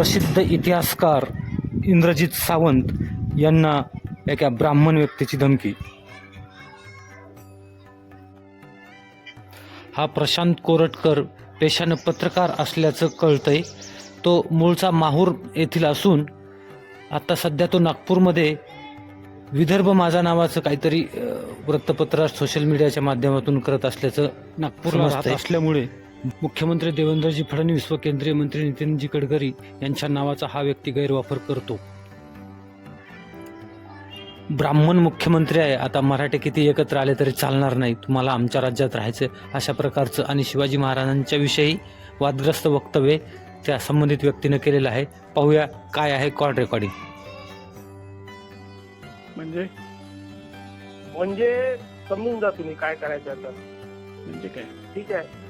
प्रसिद्ध इतिहासकार इंद्रजित सावंत यांना एका ब्राह्मण व्यक्तीची धमकी. हा प्रशांत कोरटकर पेशानं पत्रकार असल्याचं कळतंय. तो मूळचा माहूर येथील असून आता सध्या तो नागपूरमध्ये विदर्भ माझा नावाचं काहीतरी वृत्तपत्र सोशल मीडियाच्या माध्यमातून करत असल्याचं नागपूरला राहत असल्यामुळे मुख्यमंत्री देवेंद्रजी फडणवीस व केंद्रीय मंत्री नितीनजी गडकरी यांच्या नावाचा हा व्यक्ती गैरवापर करतो. ब्राह्मण मुख्यमंत्री आहे. आता मराठे किती एकत्र आले तरी चालणार नाही. तुम्हाला आमच्या राज्यात राहायचं अशा प्रकारचं आणि शिवाजी महाराजांच्या विषयी वादग्रस्त वक्तव्य त्या संबंधित व्यक्तीनं केलेलं आहे. पाहूया काय आहे कॉल रेकॉर्डिंग. म्हणजे? म्हणजे समजून जा तुम्ही काय करायचं आता. म्हणजे काय? ठीक आहे.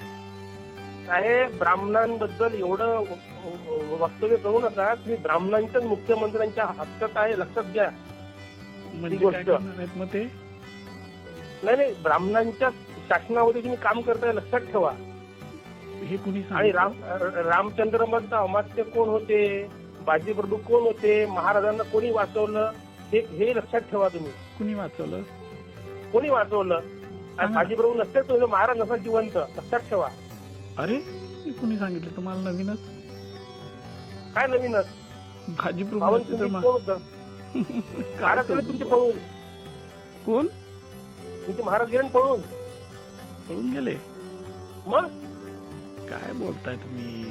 साहेब ब्राह्मणांबद्दल एवढं वक्तव्य करू नका तुम्ही ब्राह्मणांच्याच मुख्यमंत्र्यांच्या हक्कात आहे लक्षात घ्या. म्हणजे गोष्ट. नाही नाही ब्राह्मणांच्या शासनामध्ये तुम्ही काम करताय लक्षात ठेवा. हे कुणी आणि राम रामचंद्र मधलं अमात्य कोण होते? बाजीप्रभू कोण होते? महाराजांना कोणी वाचवलं? हे हे लक्षात ठेवा तुम्ही. कुणी वाचवलं? कोणी वाचवलं. आणि बाजीप्रभू नसते तो महाराज नसा जिवंत. लक्षात ठेवा. अरे हे कुणी सांगितलं तुम्हाला नवीनच? काय नवीनच? भाजी काय करतो? तुमचे पळून. कोण? तुमचे महाराज गेले पळून. पळून गेले? मग? काय बोलताय तुम्ही?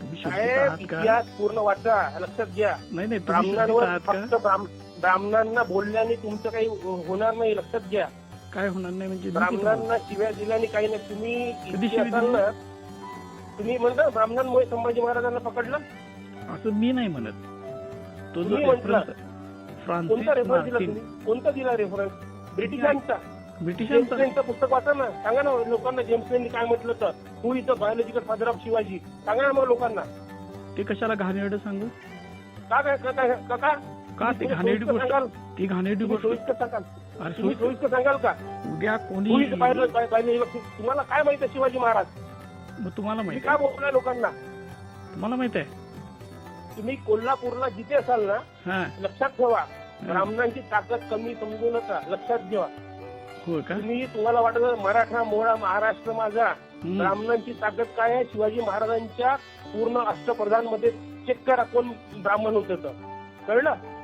तुम्ही शुद्धीत साहेब आहात का? इतिहास पूर्ण वाचा लक्षात घ्या. नाही नाही तुम्ही ब्राह्मणांवर आहात का? फक्त ब्राह्म- ब्राह्मणांना बोलल्याने तुमचं काही होणार नाही लक्षात घ्या. काय होणार नाही म्हणजे ब्राह्मणांना शिव्या दिल्याने काही नाही. तुम्ही कधी इतके शिवी असाल दिली? ना तुम्ही म्हणता ब्राह्मणांमुळे संभाजी महाराजांना पकडलं? असं मी नाही म्हणत. तो जो तुम्ही म्हटलं. रेफरन्स फ्रान्सिस कोणता रेफरन्स दिला मार्टिन. तुम्ही? कोणता दिला रेफरन्स ब्रिटिशांचा. जेम्स ब्रिटिशांचा लेनचं पुस्तक वाचा ना. सांगा ना लोकांना जेम्स लेननी काय म्हटलं तर who is the biological father of Shivaji? सांगा ना मग लोकांना. ते कशाला घाणेरडं सांगू? का काय का काय का का का? ते घाणेरडी गोष्ट सांगाल. ती घाणेरडी गोष्ट अरे सांगाल का? उद्या कोणी बायोलॉजिकल तुम्हाला काय माहिती आहे शिवाजी महाराज? मग तुम्हाला तुम्ही माहीत काय आहे. बोलताय लोकांना? तुम्हाला माहीत आहे. तुम्ही कोल्हापूरला जिथे असाल ना हा. लक्षात ठेवा. ब्राह्मणांची ताकद कमी समजू नका. लक्षात ठेवा. हो का? तुम्ही तुम्हाला वाटत असेल, मराठा मोळा महाराष्ट्र माझा. हम्म. ब्राह्मणांची ताकद काय आहे? शिवाजी महाराजांच्या पूर्ण अष्टप्रधानमध्ये चेक करा कोण ब्राह्मण होते कळलं.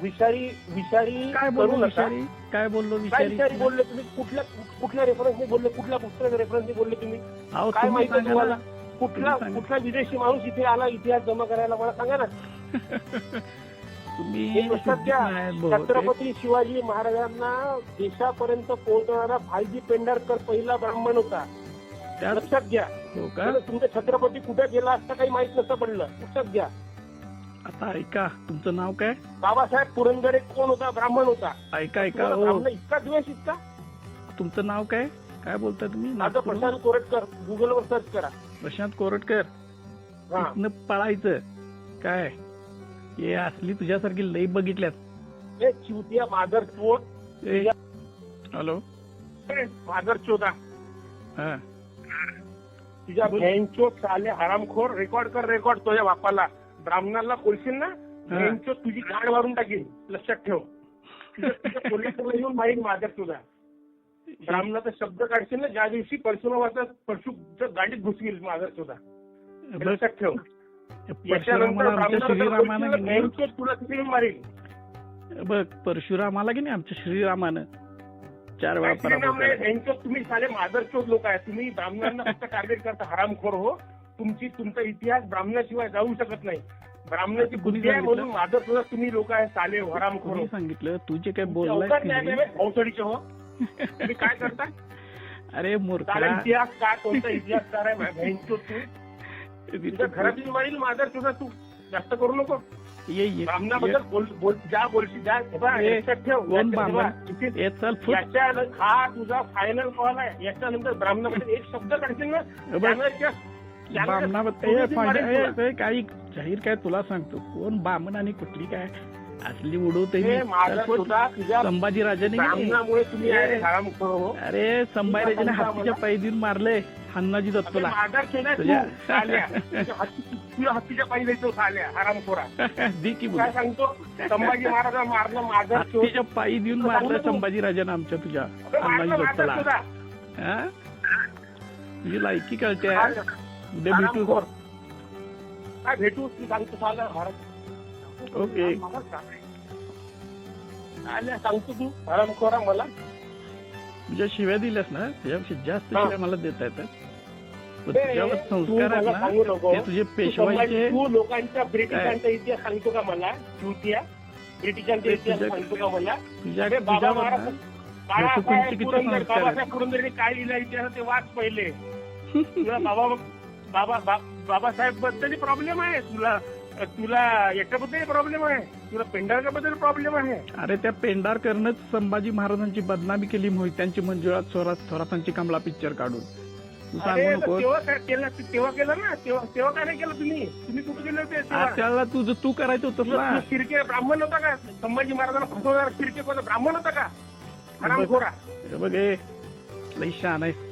विषारी विषारी काय करू नका. विषारी? काय बोललो काय विषारी? विषारी बोलले तुम्ही? कुठल्या कुठल्या रेफरन्सने बोलले? कुठल्या पुस्तकाच्या रेफरन्सने बोलले तुम्ही? अहो काय तुम्ही माहिती सांगा तुम्हाला? ना. कुठला सांगा. कुठला विदेशी माणूस इथे आला इतिहास जमा करायला मला सांगा ना. तुम्ही हे लक्षात शुद्धीत घ्या नाही बहुतेक. छत्रपती शिवाजी महाराजांना देशापर्यंत पोहोचवणारा भाईजी पेंढारकर पहिला ब्राह्मण होता. त्यात लक्षात घ्या. हो का? तुमचा छत्रपती कुठे गेला असता काही माहीत नसतं पडलं. लक्षात घ्या. आता ऐका तुमचं नाव काय? बाबासाहेब पुरंदरे कोण होता? ब्राह्मण होता. ऐका ऐका तुम्हाला हो. ब्राह्मण इतका द्वेष इतका? तुमचं नाव काय? काय बोलताय तुम्ही? माझं? प्रशांत कोरटकर. गुगलवर सर्च करा. प्रशांत कोरटकर? हा. इथनं पळायचं. काय? हे असली तुझ्यासारखी लई बघितल्यात. हे चिवतिया मादर चोट ए, हॅलो. मादर चोदा. हा. तुझ्या बोल. भेंचोत चाले हरामखोर. रेकॉर्ड कर रेकॉर्ड तुझ्या बापाला. ब्राह्मणाला बोलशील ना. भेंचोत तुझी गाड मारून टाकील लक्षात ठेव. कोल्हापूरला येऊन माहीत मादर तुझा ब्राह्मणाचा शब्द काढशील ना ज्या दिवशी परशुरामाचा परशु गाडीत घुसतील मादर तुझा. लक्षात ठेव. तुला तिथे येऊन मारील बघ परशुरामाला की नाही आमच्या श्रीरामानं? चार वेळा. यांचं तुम्ही साले मादरचोद लोक आहे तुम्ही ब्राह्मणांना फक्त टार्गेट करता हरामखोर हो. तुमची तुमचा इतिहास ब्राह्मणाशिवाय जाऊ शकत नाही. ब्राह्मणाची बुद्धी आहे? म्हणून मादरचोद तुम्ही लोक आहे साले हरामखोर कोणी सांगितलं. तू जे काय बोललाय औसडीचे हो. तुम्ही काय करता अरे मूर्खा. साला इतिहास काय कोणता इतिहासकार आहे बहिणचो तू. तुझ्या घरातील माईल मादरचोद तू. जास्त करू नको. ये ये. ब्राह्मणाबद्दल बोल बोल ज्या बोलशी ज्या हे बघ, ये. लक्षात ठेव. कोण लक्षात ठेवा. ब्राह्मण? इथे ये चल फुट. याच्या हा तुझा फायनल कॉल आहे. याच्यानंतर ब्राह्मणाबद्दल एक शब्द काढशील ना? बामणाबद्दल ए, फायदा- ए, ए, काही जाहीर काय तुला सांगतो? कोण बामण आणि कुठली काय? असली उडवते हे माझा तुझ्या संभाजी राजाने ब्राह्मणामुळे तुम्ही ए. आहे हरामखोर हो अरे संभाजी राजाने तुझा हत्तीच्या पायी देऊन मारले हन्नाजी दत्तला. माझा केला तू तुझ्या- साल्या. तुझ्या हत्ती- तुझ्या हत्तीच्या पायी द्यायचो साल्या हरामखोरा. दे की बोल काय सांगतो संभाजी महाराज मारलं माझा हत्तीच्या पायी देऊन मारलं संभाजी राजाने आमच्या तुझ्या हन्नाजी मारलं दत्तला. हा? तुझी लायकी कळते उद्या भेटू. काय भेटू? तू सांगतो साला हराम ओके. आल्या सांगतो तू. हरामखोरा मला. तुझ्या शिव्या दिल्यास ना त्याच्यापेक्षा जास्त. शिव्या मला देता येतात. तुझ्यावर संस्कार आहेत ना ते तुझे पेशवाईचे तू लोकांच्या ब्रिटिशांचा इतिहास सांगतो का मला? चुतिया ब्रिटिशांचा इतिहास सांगतो का मला? तुझ्या अरे बाबा महाराज बाळासाहेब पुरंदर. बाबासाहेब पुरंदरेने काय लिहिलं इतिहास ते वाच पहिले. बाबा बाबा बाबासाहेबबद्दल प्रॉब्लेम आहे. तुला तुला याच्याबद्दल प्रॉब्लेम आहे. तुला पेंढारका बद्दल प्रॉब्लेम आहे. अरे त्या पेंढारकरनंच संभाजी महाराजांची बदनामी केली मोहित्यांची मंजुळात स्वरात स्वरातांची कमला पिक्चर काढून. तेव्हा काय केलं तेव्हा केलं ना? तेव्हा तेव्हा काय नाही केलं तुम्ही? तुम्ही कुठे गेले होते? त्याला तुझं तू करायचं होतं शिर्के ब्राह्मण होता का? संभाजी महाराजांना फसवणारा शिर्के ब्राह्मण होता का? बघ लई शान आहे.